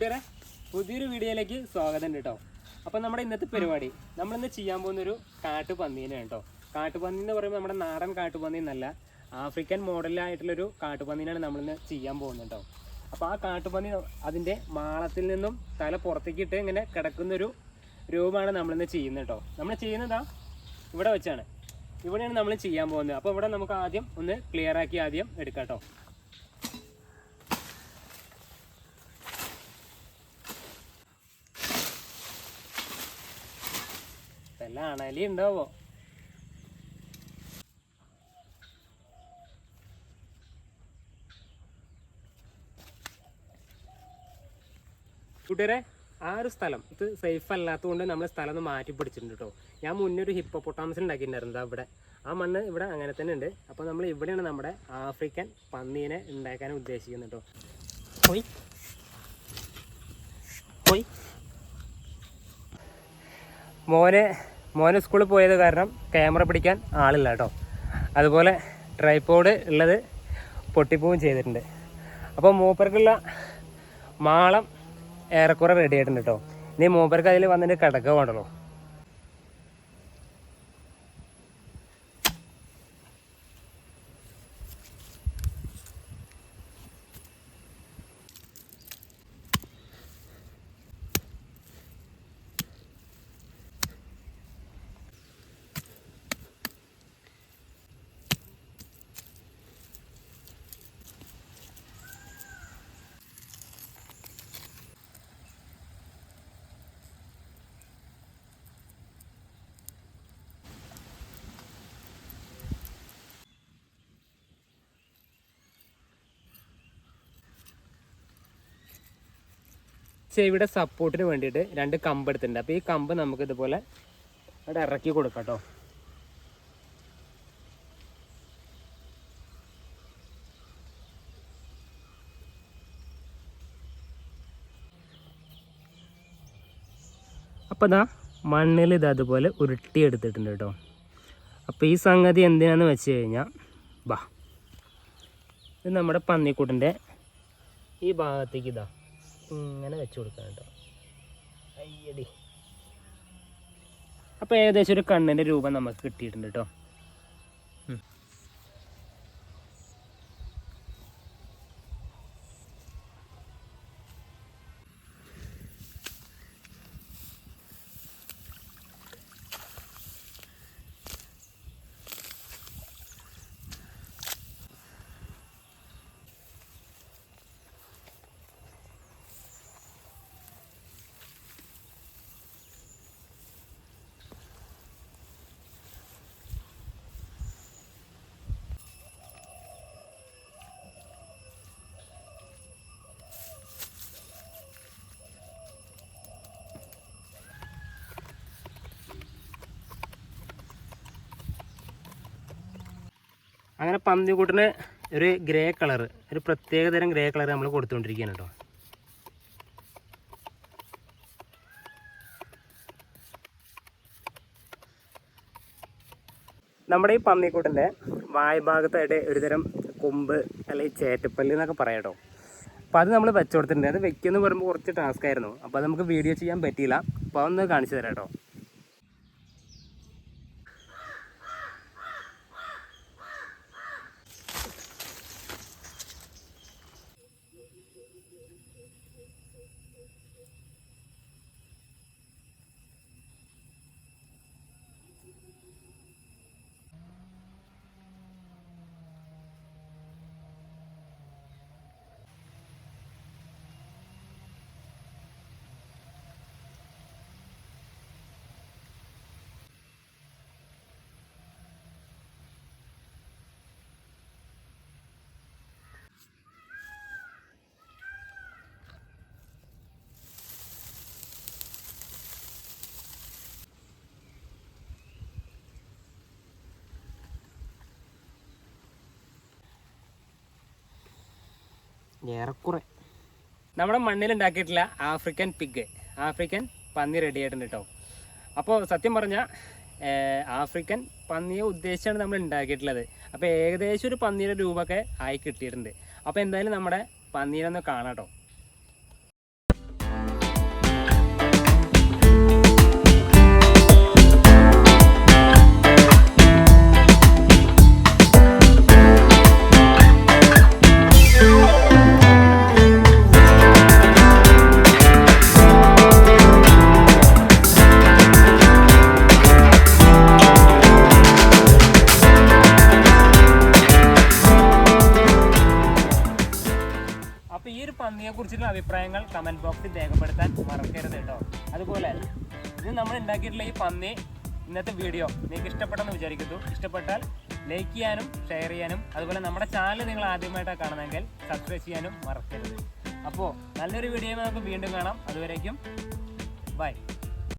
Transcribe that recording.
കൂട്ടുകാരെ പുതിയൊരു വീഡിയോയിലേക്ക് സ്വാഗതം കേട്ടോ. അപ്പോൾ നമ്മുടെ ഇന്നത്തെ പരിപാടി നമ്മൾ ഇന്ന് ചെയ്യാൻ പോകുന്ന ഒരു കാട്ടുപന്നീനാണ് കേട്ടോ. കാട്ടുപന്നി എന്ന് പറയുമ്പോൾ നമ്മുടെ നാടൻ കാട്ടുപന്നി എന്നല്ല ആഫ്രിക്കൻ മോഡലായിട്ടുള്ളൊരു കാട്ടുപന്നീനാണ് നമ്മളിന്ന് ചെയ്യാൻ പോകുന്നത് കേട്ടോ. അപ്പോൾ ആ കാട്ടുപന്നി അതിന്റെ മാളത്തിൽ നിന്നും തല പുറത്തേക്ക് ഇട്ട് ഇങ്ങനെ കിടക്കുന്നൊരു രൂപമാണ് നമ്മളിന്ന് ചെയ്യുന്നത് കേട്ടോ. നമ്മൾ ചെയ്യുന്നതാ ഇവിടെ വെച്ചാണ്. ഇവിടെയാണ് നമ്മൾ ചെയ്യാൻ പോകുന്നത്. അപ്പോൾ ഇവിടെ നമുക്ക് ആദ്യം ഒന്ന് ക്ലിയർ ആക്കി ആദ്യം എടുക്കാം കേട്ടോ. വല്ല അണലി ഉണ്ടാവോ കൂട്ടുകാരെ ആ ഒരു സ്ഥലം ഇത് സേഫ് അല്ലാത്തതുകൊണ്ട് നമ്മൾ സ്ഥലം ഒന്ന് മാറ്റി പിടിച്ചിട്ടുണ്ട് കേട്ടോ ഞാൻ മുന്നേ ഒരു ഹിപ്പോ പൊട്ടാമസ് ഉണ്ടാക്കിയിട്ടുണ്ടായിരുന്നു ഇവിടെ. ആ മണ്ണ് ഇവിടെ അങ്ങനെ തന്നെ ഉണ്ട്. അപ്പോൾ നമ്മൾ ഇവിടെയാണ് നമ്മുടെ ആഫ്രിക്കൻ പന്നീനെ ഉണ്ടാക്കാൻ ഉദ്ദേശിക്കുന്നത് കേട്ടോ മോന് മോന് സ്കൂളിൽ പോയത് കാരണം ക്യാമറ പിടിക്കാൻ ആളില്ല കേട്ടോ. അതുപോലെ ട്രൈപ്പോഡ് ഉള്ളത് പൊട്ടിപ്പോവും ചെയ്തിട്ടുണ്ട്. അപ്പോൾ മൂപ്പർക്കുള്ള മാളം ഏറെക്കുറെ റെഡി ആയിട്ടുണ്ട് കേട്ടോ. ഇനി മൂപ്പർക്ക് അതിൽ വന്നിട്ട് കിടക്കുക വേണ്ടല്ലോ ചെവിയുടെ സപ്പോർട്ടിന് വേണ്ടിയിട്ട് രണ്ട് കമ്പ് എടുത്തിട്ടുണ്ട്. അപ്പോൾ ഈ കമ്പ് നമുക്ക് ഇതുപോലെ അവിടെ ഇറക്കി കൊടുക്കാം കേട്ടോ അപ്പോൾ ഇതാ മണ്ണിൽ ഇത് അതുപോലെ ഉരുട്ടി എടുത്തിട്ടുണ്ട് കേട്ടോ അപ്പോൾ ഈ സംഗതി എന്തിനാന്ന് വെച്ച് കഴിഞ്ഞാൽ ബാ ഇത് നമ്മുടെ പന്നിക്കൂട്ടിന്റെ ഈ ഭാഗത്തേക്ക് ഇതാ. ഇങ്ങനെ വെച്ച് കൊടുക്കാൻ കേട്ടോ. അയ്യടി. അപ്പോൾ ഏകദേശം ഒരു കണ്ണിന്റെ രൂപം നമുക്ക് കിട്ടിയിട്ടുണ്ട് കേട്ടോ. അങ്ങനെ പന്നിക്കൂട്ടിന് ഒരു ഗ്രേ കളർ ഒരു പ്രത്യേക തരം ഗ്രേ കളർ നമ്മൾ കൊടുത്തുകൊണ്ടിരിക്കുകയാണ് കേട്ടോ. നമ്മുടെ ഈ പന്നിക്കൂട്ടിന്റെ വായ്ഭാഗത്തായിട്ട് ഒരുതരം കൊമ്പ് അല്ലെങ്കിൽ ചേറ്റപ്പല്ല് എന്നൊക്കെ പറയാം കേട്ടോ. അപ്പോൾ അത് നമ്മൾ വെച്ചു കൊടുത്തിട്ടുണ്ട്. അത് വെക്കുമെന്ന് പറയുമ്പോൾ കുറച്ച് ടാസ്ക് ആയിരുന്നു. അപ്പോൾ അത് നമുക്ക് വീഡിയോ ചെയ്യാൻ പറ്റിയില്ല. അപ്പോൾ അതൊന്ന് കാണിച്ചു തരാം കേട്ടോ. ഏറെക്കുറെ. നമ്മുടെ മണ്ണിൽ ഉണ്ടാക്കിയിട്ടില്ല ആഫ്രിക്കൻ പിഗ് ആഫ്രിക്കൻ പന്നി റെഡി ആയിട്ടുണ്ട് കേട്ടോ അപ്പോൾ സത്യം പറഞ്ഞാൽ ആഫ്രിക്കൻ പന്നിയെ ഉദ്ദേശിച്ചാണ് നമ്മൾ ഉണ്ടാക്കിയിട്ടുള്ളത്. അപ്പോൾ ഏകദേശം ഒരു പന്നിയുടെ രൂപമൊക്കെ ആയി കിട്ടിയിട്ടുണ്ട്. അപ്പോൾ എന്തായാലും നമ്മുടെ പന്നീനൊന്ന് കാണാം കേട്ടോ പന്നിയെ കുറിച്ചുള്ള അഭിപ്രായങ്ങൾ കമന്റ് ബോക്സിൽ രേഖപ്പെടുത്താൻ മറക്കരുത് കേട്ടോ അതുപോലെ ഇത് നമ്മൾ ഉണ്ടാക്കിയിട്ടുള്ള ഈ പന്നി ഇന്നത്തെ വീഡിയോ നിങ്ങൾക്ക് ഇഷ്ടപ്പെട്ടെന്ന് വിചാരിക്കുന്നു. ഇഷ്ടപ്പെട്ടാൽ ലൈക്ക് ചെയ്യാനും ഷെയർ ചെയ്യാനും അതുപോലെ നമ്മുടെ ചാനൽ നിങ്ങൾ ആദ്യമായിട്ടാണ് കാണുന്നതെങ്കിൽ സബ്സ്ക്രൈബ് ചെയ്യാനും മറക്കരുത്. അപ്പോൾ നല്ലൊരു വീഡിയോ നമുക്ക് വീണ്ടും കാണാം. അതുവരേക്കും ബൈ